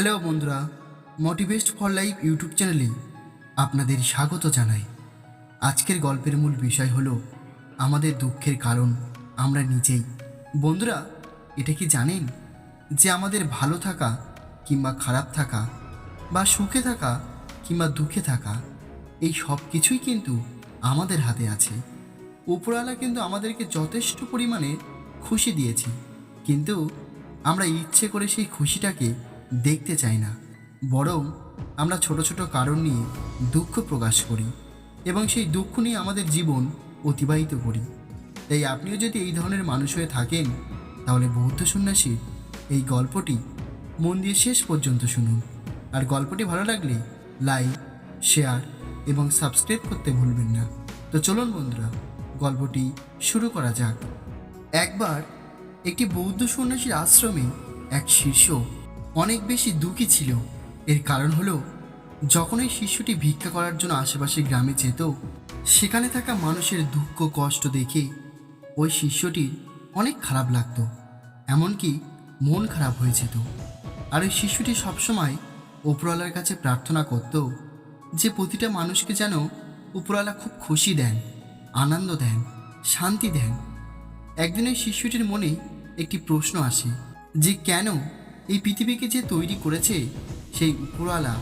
Hello বন্ধুরা মোটিভেস্ট for life YouTube চ্যানেলে আপনাদের স্বাগত জানাই। আজকের গল্পের মূল বিষয় হলো আমাদের দুঃখের কারণ, আমরা নিজেই। বন্ধুরা, এটা কি জানেন যে আমাদের ভালো থাকা কিংবা খারাপ থাকা বা সুখে থাকা কিংবা দুঃখে থাকা, এই সব কিছুই কিন্তু আমাদের হাতে আছে। উপরওয়ালা কিন্তু আমাদেরকে যথেষ্ট পরিমাণে খুশি দিয়েছে। কিন্তু আমরা ইচ্ছে করে সেই খুশিটাকে দেখতে চাই না। বরং আমরা ছোট ছোট কারণ নিয়ে দুঃখ প্রকাশ করি এবং সেই দুঃখ নিয়ে আমাদের জীবন অতিবাহিত করি। তাই আপনিও যদি এই ধরনের মানুষ হয়ে থাকেন, তাহলে বৌদ্ধ সন্ন্যাসীর এই গল্পটি মন দিয়ে শেষ পর্যন্ত শুনুন। আর গল্পটি ভালো লাগলে লাইক, শেয়ার এবং সাবস্ক্রাইব করতে ভুলবেন না। তো চলুন বন্ধুরা, গল্পটি শুরু করা যাক। একবার একটি বৌদ্ধ সন্ন্যাসীর আশ্রমে এক শিষ্য অনেক বেশি দুঃখী ছিল। এর কারণ হলো, যখন ওই শিষ্যটি ভিক্ষা করার জন্য আশেপাশে গ্রামে যেত, সেখানে থাকা মানুষের দুঃখ, কষ্ট দেখে ওই শিষ্যটির অনেক খারাপ লাগতো। এমনকি মন খারাপ হয়ে যেত। আর ওই শিশুটি সবসময় উপরওয়ালার কাছে প্রার্থনা করত যে প্রতিটা মানুষকে যেন উপরওয়ালা খুব খুশি দেন, আনন্দ দেন, শান্তি দেন। একদিন ওই শিশুটির মনে একটি প্রশ্ন আসে যে কেন এই পৃথিবীকে যে তৈরি করেছে, সেই উপরওয়ালা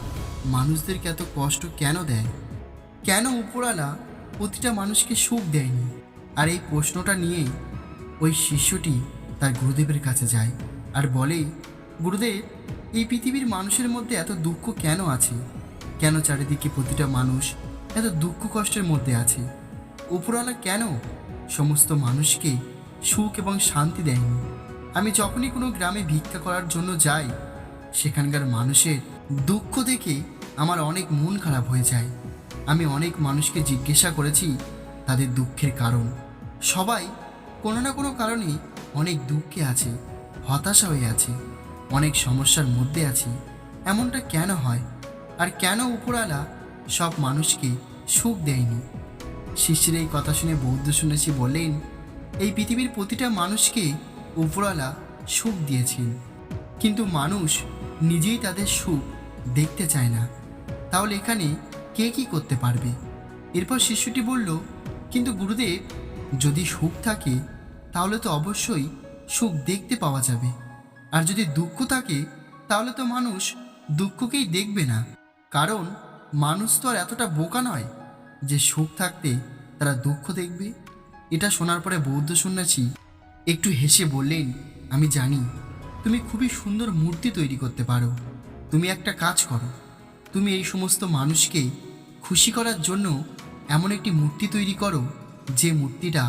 মানুষদেরকে এত কষ্ট কেন দেয়? কেন উপরওয়ালা প্রতিটা মানুষকে সুখ দেয়নি? আর এই প্রশ্নটা নিয়েই ওই শিষ্যটি তার গুরুদেবের কাছে যায় আর বলে, গুরুদেব, এই পৃথিবীর মানুষের মধ্যে এত দুঃখ কেন আছে? কেন চারিদিকে প্রতিটা মানুষ এত দুঃখ কষ্টের মধ্যে আছে? উপরওয়ালা কেন সমস্ত মানুষকে সুখ এবং শান্তি দেয়নি? আমি যখনই কোনো গ্রামে ভিক্ষা করার জন্য যাই, সেখানকার মানুষের দুঃখ দেখে আমার অনেক মন খারাপ হয়ে যায়। আমি অনেক মানুষকে জিজ্ঞাসা করেছি তাদের দুঃখের কারণ। সবাই কোনো না কোনো কারণে অনেক দুঃখে আছে, হতাশা হয়ে আছে, অনেক সমস্যার মধ্যে আছে। এমনটা কেন হয়? আর কেন উপরালা সব মানুষকে সুখ দেয়নি? শিষ্যের এই কথা শুনে বৌদ্ধ সন্ন্যাসী বললেন, এই পৃথিবীর প্রতিটা মানুষকে উপরওয়ালা সুখ দিয়েছেন। কিন্তু মানুষ নিজেই তাদের সুখ দেখতে চায় না। তাহলে এখানে কে কি করতে পারবে? এরপর শিশুটি বলল, কিন্তু গুরুদেব, যদি সুখ থাকে, তাহলে তো অবশ্যই সুখ দেখতে পাওয়া যাবে। আর যদি দুঃখ থাকে, তাহলে তো মানুষ দুঃখকেই দেখবে না। কারণ মানুষ তো আর এতটা বোকা নয় যে সুখ থাকতে তারা দুঃখ দেখবে। এটা শোনার পরে বৌদ্ধ সন্ন্যাসী একটু হেসে বললেন, আমি জানি, তুমি খুবই সুন্দর মূর্তি তৈরি করতে পারো। তুমি একটা কাজ করো। তুমি এই সমস্ত মানুষকে খুশি করার জন্য এমন একটি মূর্তি তৈরি করো, যে মূর্তিটা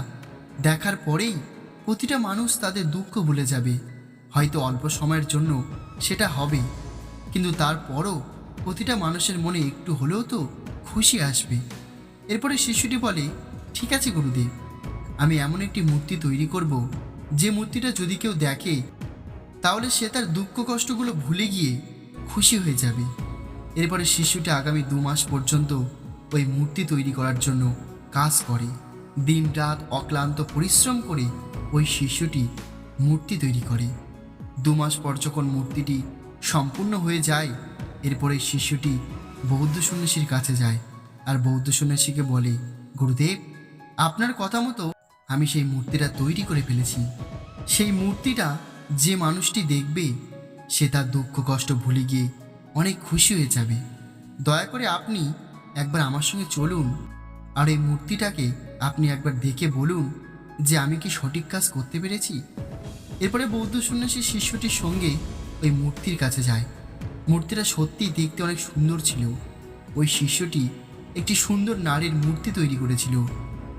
দেখার পরেই প্রতিটা মানুষ তাদের দুঃখ ভুলে যাবে। হয়তো অল্প সময়ের জন্য সেটা হবে, কিন্তু তারপরও প্রতিটা মানুষের মনে একটু হলেও তো খুশি আসবে। এরপরে শিশুটি বলে, ঠিক আছে গুরুদেব, আমি এমন একটি মূর্তি তৈরি করব যে মূর্তিটা যদি কেউ দেখে, তাহলে সে তার দুঃখ কষ্টগুলো ভুলে গিয়ে খুশি হয়ে যাবে। এরপরে শিশুটি আগামী দু মাস পর্যন্ত ওই মূর্তি তৈরি করার জন্য কাজ করে। দিন রাত অক্লান্ত পরিশ্রম করে ওই শিশুটি মূর্তি তৈরি করে। দু মাস পর যখন মূর্তিটি সম্পূর্ণ হয়ে যায়, এরপরে শিশুটি বৌদ্ধ সন্ন্যাসীর কাছে যায়। আর বৌদ্ধ সন্ন্যাসীকে বলে, গুরুদেব, আপনার কথা মতো আমি সেই মূর্তিটা তৈরি করে ফেলেছি। সেই মূর্তিটা যে মানুষটি দেখবে, সে তার দুঃখ, কষ্ট ভুলে গিয়ে অনেক খুশি হয়ে যাবে। দয়া করে আপনি একবার আমার সঙ্গে চলুন আর এই মূর্তিটাকে আপনি একবার দেখে বলুন যে আমি কি সঠিক কাজ করতে পেরেছি। এরপরে বৌদ্ধ সন্ন্যাসী শিষ্যটির সঙ্গে ওই মূর্তির কাছে যায়। মূর্তিটা সত্যিই দেখতে অনেক সুন্দর ছিল। ওই শিষ্যটি একটি সুন্দর নারীর মূর্তি তৈরি করেছিল।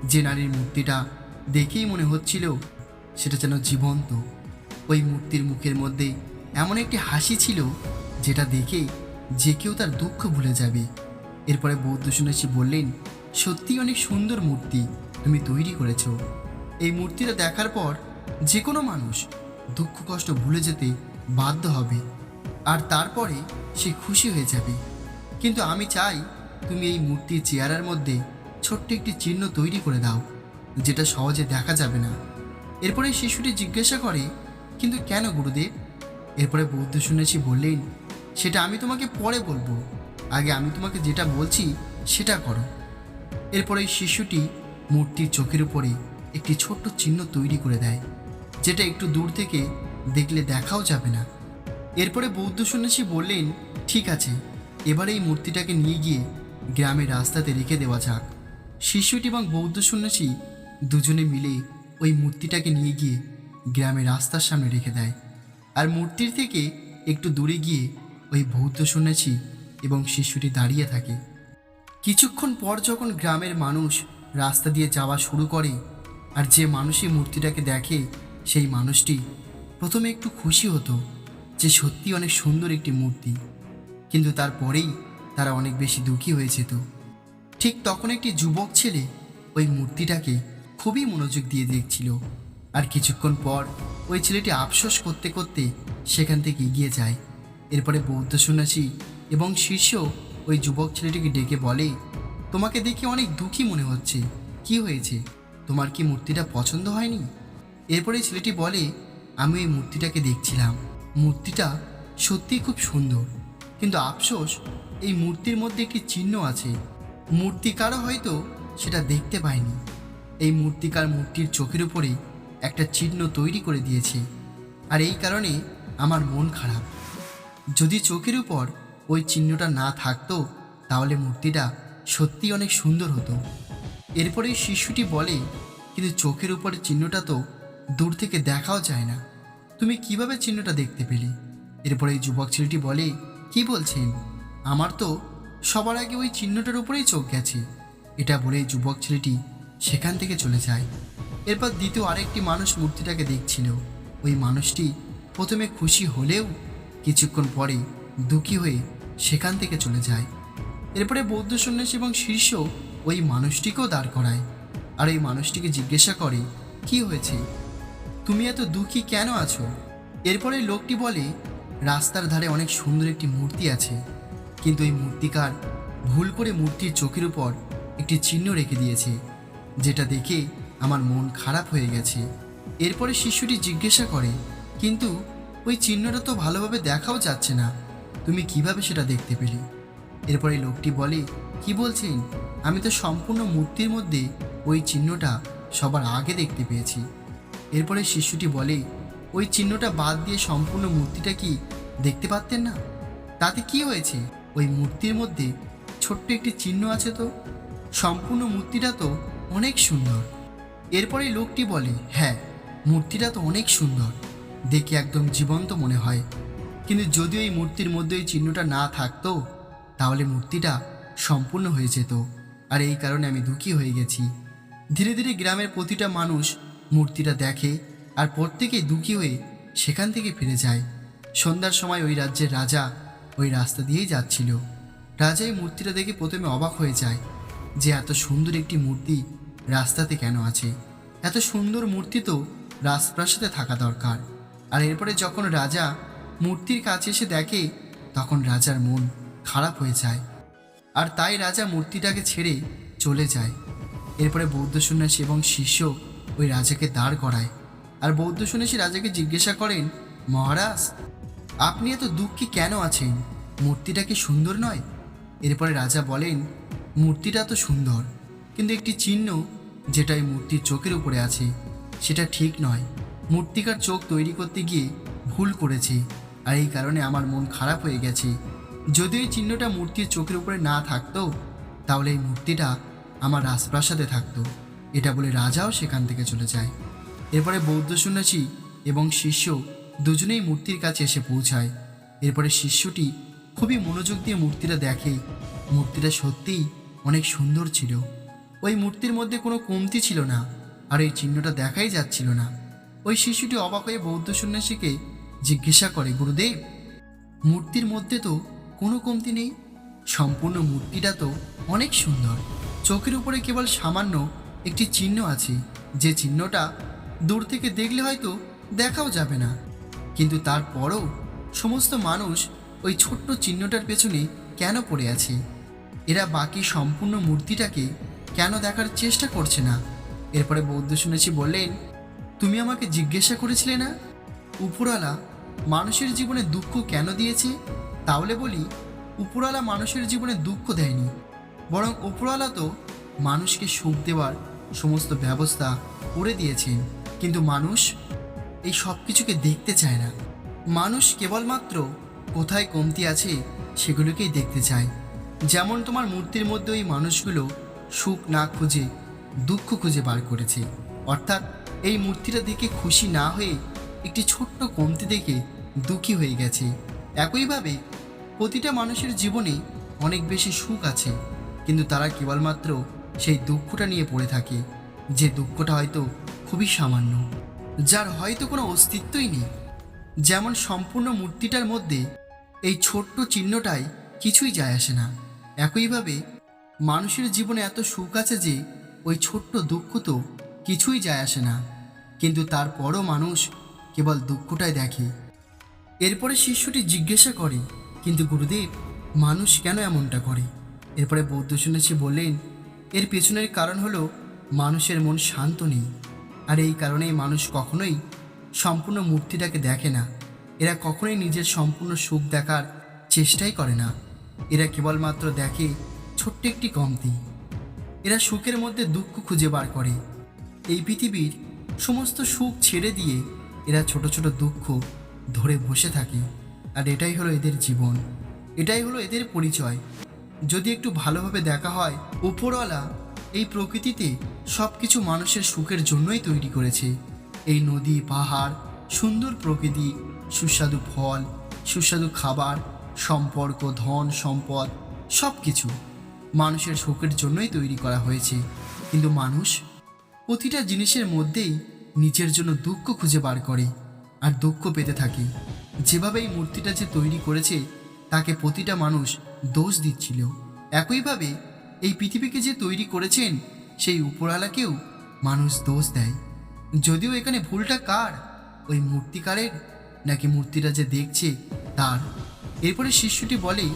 যে নারীর মূর্তিটা দেখেই মনে হচ্ছিল সেটা যেন জীবন্ত। ওই মূর্তির মুখের মধ্যে এমন একটি হাসি ছিল যেটা দেখে যে কেউ তার দুঃখ ভুলে যাবে। এরপরে বৌদ্ধ সন্ন্যাসী বললেন সত্যি অনেক সুন্দর মূর্তি তুমি তৈরি করেছ। এই মূর্তিটা দেখার পর যে কোনো মানুষ দুঃখ কষ্ট ভুলে যেতে বাধ্য হবে আর তারপরে সে খুশি হয়ে যাবে। কিন্তু আমি চাই তুমি এই মূর্তির চেয়ারের মধ্যে ছোট্ট একটি চিহ্ন তৈরি করে দাও। যেটা সহজে দেখা যাবে না। এরপরে শিশুটি জিজ্ঞাসা করে, কিন্তু কেন গুরুদেব? এরপরে বৌদ্ধ শুনেছি বললেন, সেটা আমি তোমাকে পরে বলব। আগে আমি তোমাকে যেটা বলছি, সেটা করো। এরপরে শিশুটি মূর্তির চোখের উপরে একটি ছোট্ট চিহ্ন তৈরি করে দেয়, যেটা একটু দূর থেকে দেখলে দেখাও যাবে না। এরপরে বৌদ্ধ সন্ন্যাসী বললেন, ঠিক আছে, এবার এই মূর্তিটাকে নিয়ে গিয়ে গ্রামের রাস্তাতে রেখে দেওয়া যাক। শিশুটি এবং বৌদ্ধ সন্ন্যাসী দুজনে মিলে ওই মূর্তিটাকে নিয়ে গিয়ে গ্রামের রাস্তার সামনে রেখে দেয়। আর মূর্তির থেকে একটু দূরে গিয়ে ওই বৌদ্ধ সন্ন্যাসী এবং শিশুটি দাঁড়িয়ে থাকে। কিছুক্ষণ পর যখন গ্রামের মানুষ রাস্তা দিয়ে যাওয়া শুরু করে আর যে মানুষই মূর্তিটাকে দেখে, সেই মানুষটি প্রথমে একটু খুশি হতো যে সত্যি অনেক সুন্দর একটি মূর্তি। কিন্তু তারপরেই তারা অনেক বেশি দুঃখী হয়ে যেত। ঠিক তখন একটি যুবক ছেলে ওই মূর্তিটাকে খুবই মনোযোগ দিয়ে দেখছিল। আর কিছুক্ষণ পর ওই ছেলেটি আফসোস করতে করতে সেখান থেকে এগিয়ে যায়। এরপরে বৌদ্ধ সন্ন্যাসী এবং শীর্ষ ওই যুবক ছেলেটিকে ডেকে বলে, তোমাকে দেখে অনেক দুঃখী মনে হচ্ছে। কি হয়েছে? তোমার কি মূর্তিটা পছন্দ হয়নি? এরপরে ছেলেটি বলে, আমি ওই মূর্তিটাকে দেখছিলাম। মূর্তিটা সত্যিই খুব সুন্দর। কিন্তু আফসোস, এই মূর্তির মধ্যে একটি চিহ্ন আছে। মূর্তি মূর্তিকারও হয়তো সেটা দেখতে পায়নি। এই মূর্তিকার মূর্তির চোখের উপরে একটা চিহ্ন তৈরি করে দিয়েছে। আর এই কারণে আমার মন খারাপ। যদি চোখের উপর ওই চিহ্নটা না থাকতো, তাহলে মূর্তিটা সত্যি অনেক সুন্দর হতো। এরপরে শিশুটি বলে, কিন্তু চোখের উপরে চিহ্নটা তো দূর থেকে দেখাও যায় না। তুমি কীভাবে চিহ্নটা দেখতে পেলে? এরপরে এই যুবক ছেলেটি বলে, কি বলছেন? আমার তো সবার আগে ওই চিহ্নটার উপরেই চোখ গেছে। এটা বলে যুবক ছেলেটি সেখান থেকে চলে যায়। এরপর দ্বিতীয় আরেকটি মানুষ মূর্তিটাকে দেখছিল। ওই মানুষটি প্রথমে খুশি হলেও কিছুক্ষণ পরে দুঃখী হয়ে সেখান থেকে চলে যায়। এরপরে বৌদ্ধ সন্ন্যাসী এবং শীর্ষ ওই মানুষটিকেও দাঁড় করায় আর এই মানুষটিকে জিজ্ঞাসা করে, কি হয়েছে? তুমি এত দুঃখী কেন আছো? এরপরে লোকটি বলে, রাস্তার ধারে অনেক সুন্দর একটি মূর্তি আছে। কিন্তু এই মূর্তিকার ভুল করে মূর্তির চোখের উপর একটি চিহ্ন রেখে দিয়েছে। যেটা দেখে আমার মন খারাপ হয়ে গেছে। এরপরে শিশুটি জিজ্ঞাসা করে, কিন্তু ওই চিহ্নটা তো ভালোভাবে দেখাও যাচ্ছে না। তুমি কীভাবে সেটা দেখতে পেলে? এরপরে লোকটি বলে, কি বলছেন? আমি তো সম্পূর্ণ মূর্তির মধ্যে ওই চিহ্নটা সবার আগে দেখতে পেয়েছি। এরপরে শিশুটি বলে, ওই চিহ্নটা বাদ দিয়ে সম্পূর্ণ মূর্তিটা কি দেখতে পারতেন না? তাতে কি হয়েছে? ওই মূর্তির মধ্যে ছোট্ট একটি চিহ্ন আছে তো? সম্পূর্ণ মূর্তিটা তো অনেক সুন্দর। এরপরে লোকটি বলে হ্যাঁ মূর্তিটা তো অনেক সুন্দর। দেখে একদম জীবন্ত মনে হয়। কিন্তু যদি ওই মূর্তির মধ্যে ওই চিহ্নটা না থাকতো, তাহলে মূর্তিটা সম্পূর্ণ হয়ে যেত। আর এই কারণে আমি দুঃখী হয়ে গেছি। ধীরে ধীরে গ্রামের প্রতিটা মানুষ মূর্তিটা দেখে আর প্রত্যেকেই দুঃখী হয়ে সেখান থেকে ফিরে যায়। সন্ধ্যার সময় ওই রাজ্যের রাজা ওই রাস্তা দিয়েই যাচ্ছিল। রাজা এই মূর্তিটা দেখে প্রথমে অবাক হয়ে যায় যে এত সুন্দর একটি মূর্তি রাস্তাতে কেন আছে? এত সুন্দর মূর্তি তো রাজপ্রাসাদে থাকা দরকার। আর এরপরে যখন রাজা মূর্তির কাছে এসে দেখে, তখন রাজার মন খারাপ হয়ে যায়। আর তাই রাজা মূর্তিটাকে ছেড়ে চলে যায়। এরপরে বৌদ্ধ সন্ন্যাসী এবং শিষ্য ওই রাজাকে দাঁড় করায়। আর বৌদ্ধ সন্ন্যাসী রাজাকে জিজ্ঞাসা করেন, মহারাজ, আপনি এত দুঃখী কেন আছেন? মূর্তিটা কি সুন্দর নয়? এরপরে রাজা বলেন, মূর্তিটা তো সুন্দর। কিন্তু একটি চিহ্ন যেটা এই মূর্তির চোখের উপরে আছে, সেটা ঠিক নয়। মূর্তিকার চোখ তৈরি করতে গিয়ে ভুল করেছে আর এই কারণে আমার মন খারাপ হয়ে গেছে। যদি এই চিহ্নটা মূর্তির চোখের উপরে না থাকতো, তাহলে এই মূর্তিটা আমার রাজপ্রাসাদে থাকতো। এটা বলে রাজাও সেখান থেকে চলে যায়। এরপরে বৌদ্ধ সন্ন্যাসী এবং শিষ্য দুজনেই মূর্তির কাছে এসে পৌঁছায়। এরপরে শিষ্যটি খুবই মনোযোগ দিয়ে মূর্তিটা দেখে। মূর্তিটা সত্যিই অনেক সুন্দর ছিল। ওই মূর্তির মধ্যে কোনো কমতি ছিল না, আর এই চিহ্নটা দেখাই যাচ্ছিল না। ওই শিশুটি অবাক হয়ে বৌদ্ধ সন্ন্যাসীকে জিজ্ঞাসা করে, গুরুদেব, মূর্তির মধ্যে তো কোনো কমতি নেই? সম্পূর্ণ মূর্তিটা তো অনেক সুন্দর। চোখের উপরে কেবল সামান্য একটি চিহ্ন আছে। যে চিহ্নটা দূর থেকে দেখলে হয়তো দেখাও যাবে না। কিন্তু তারপরও সমস্ত মানুষ ওই ছোট্ট চিহ্নটার পেছনে কেন পড়ে আছে? এরা বাকি সম্পূর্ণ মূর্তিটাকে কেন দেখার চেষ্টা করছে না? এরপরে বৌদ্ধ শুনেছি বললেন, তুমি আমাকে জিজ্ঞাসা করেছিলে না? উপরওয়ালা মানুষের জীবনে দুঃখ কেন দিয়েছে? তাহলে বলি, উপরওয়ালা মানুষের জীবনে দুঃখ দেয়নি। বরং উপরওয়ালা তো মানুষকে সুখ দেওয়ার সমস্ত ব্যবস্থা করে দিয়েছেন। কিন্তু মানুষ এই সব কিছুকে দেখতে চায় না। মানুষ কেবলমাত্র কোথায় কমতি আছে সেগুলোকেই দেখতে চায়। যেমন তোমার মূর্তির মধ্যে ওই মানুষগুলো সুখ না খুঁজে, দুঃখ খুঁজে বার করেছে। অর্থাৎ এই মূর্তিটা দেখে খুশি না হয়ে একটি ছোট্ট কমতি দেখে দুঃখী হয়ে গেছে। একইভাবে প্রতিটা মানুষের জীবনে অনেক বেশি সুখ আছে, কিন্তু তারা কেবলমাত্র সেই দুঃখটা নিয়ে পড়ে থাকে, যে দুঃখটা হয়তো খুবই সামান্য। যার হয়তো কোনো অস্তিত্বই নেই। যেমন সম্পূর্ণ মূর্তিটার মধ্যে এই ছোট্ট চিহ্নটাই কিছুই যায় আসে না। একইভাবে মানুষের জীবনে এত সুখ আছে যে, ওই ছোট্ট দুঃখ তো কিছুই যায় আসে না। কিন্তু তারপরও মানুষ কেবল দুঃখটাই দেখে। এরপরে শিষ্যটি জিজ্ঞাসা করে, কিন্তু গুরুদেব, মানুষ কেন এমনটা করে? এরপরে বৌদ্ধ সন্ন্যাসী বললেন, এর পেছনের কারণ হলো মানুষের মন শান্ত নেই। আর এই কারণেই মানুষ কখনোই সম্পূর্ণ মূর্তিটাকে দেখে না। এরা কখনোই নিজের সম্পূর্ণ সুখ দেখার চেষ্টাই করে না। এরা কেবলমাত্র দেখে ছোট্ট একটি কমতি এরা সুখের মধ্যে দুঃখ খুঁজে বার করে। এই পৃথিবীর সমস্ত সুখ ছেড়ে দিয়ে এরা ছোট ছোট দুঃখ ধরে বসে থাকে। আর এটাই হলো এদের জীবন। এটাই হলো এদের পরিচয়। যদি একটু ভালোভাবে দেখা হয়, উপরওয়ালা এই প্রকৃতিতে সব কিছু মানুষের সুখের জন্যই তৈরি করেছে। এই নদী, পাহাড়, সুন্দর প্রকৃতি, সুস্বাদু ফল, সুস্বাদু খাবার, সম্পর্ক, ধন, সম্পদ সব কিছু মানুষের শোকের জন্যই তৈরি করা হয়েছে। কিন্তু মানুষ প্রতিটা জিনিসের মধ্যেই নিজের জন্য দুঃখ খুঁজে বার করে আর দুঃখ পেতে থাকে। যেভাবে এই মূর্তিটা যে তৈরি করেছে, তাকে প্রতিটা মানুষ দোষ দিচ্ছিল। একইভাবে এই পৃথিবীকে যে তৈরি করেছেন, সেই উপরওয়ালাকেও মানুষ দোষ দেয়। যদিও এখানে ভুলটা কার? ওই মূর্তিকারের? নাকি মূর্তিটা যে দেখছে, তার? এরপরে শিষ্যটি বলে,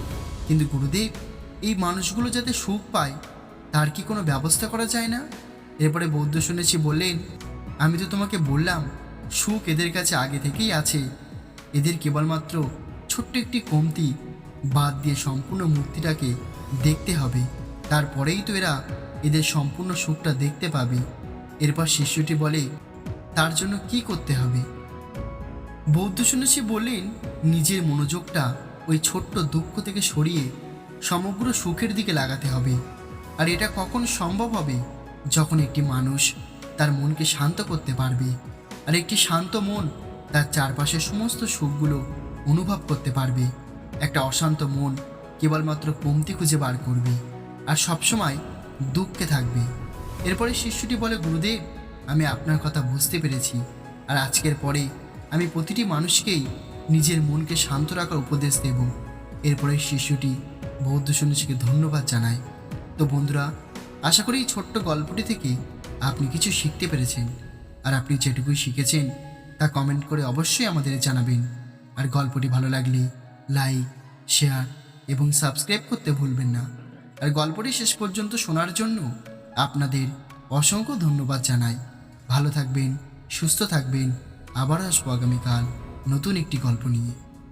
কিন্তু গুরুদেব এই মানুষগুলো যাতে সুখ পায়, তার কি কোনো ব্যবস্থা করা যায় না? এরপরে বৌদ্ধ শুনেছি বললেন, আমি তো তোমাকে বললাম, সুখ এদের কাছে আগে থেকেই আছে। এদের কেবলমাত্র ছোট্ট একটি কমতি বাদ দিয়ে সম্পূর্ণ মূর্তিটাকে দেখতে হবে। তারপরেই তো এরা এদের সম্পূর্ণ সুখটা দেখতে পাবে। এরপর শিষ্যটি বলে, তার জন্য কি করতে হবে? বৌদ্ধ সন্ন্যাসী বললেন, নিজের মনোযোগটা ওই ছোট্ট দুঃখ থেকে সরিয়ে সমগ্র সুখের দিকে লাগাতে হবে। আর এটা কখন সম্ভব হবে? যখন একটি মানুষ তার মনকে শান্ত করতে পারবে, আর একটি শান্ত মন তার চারপাশের সমস্ত সুখগুলো অনুভব করতে পারবে। একটা অশান্ত মন কেবলমাত্র কমতি খুঁজে বার করবে, আর সবসময় দুঃখে থাকবে। এরপরে শিষ্যটি বলে, গুরুদেব, আমি আপনার কথা বুঝতে পেরেছি, আর আজকের পরে আমি প্রতিটি মানুষকেই নিজের মনকে শান্ত রাখার উপদেশ দেব। এরপরে শিষ্যটি বৌদ্ধ সন্ন্যাসীকে ধন্যবাদ জানাই। তো বন্ধুরা, আশা করি এই ছোট্ট গল্পটি থেকে আপনি কিছু শিখতে পেরেছেন। আর আপনি যেটুকুই শিখেছেন, তা কমেন্ট করে অবশ্যই আমাদের জানাবেন। আর গল্পটি ভালো লাগলে লাইক শেয়ার এবং সাবস্ক্রাইব করতে ভুলবেন না। আর গল্পটি শেষ পর্যন্ত শোনার জন্য আপনাদের অসংখ্য ধন্যবাদ জানাই। ভালো থাকবেন, সুস্থ থাকবেন। আবার আসব আগামীকাল নতুন একটি গল্প নিয়ে।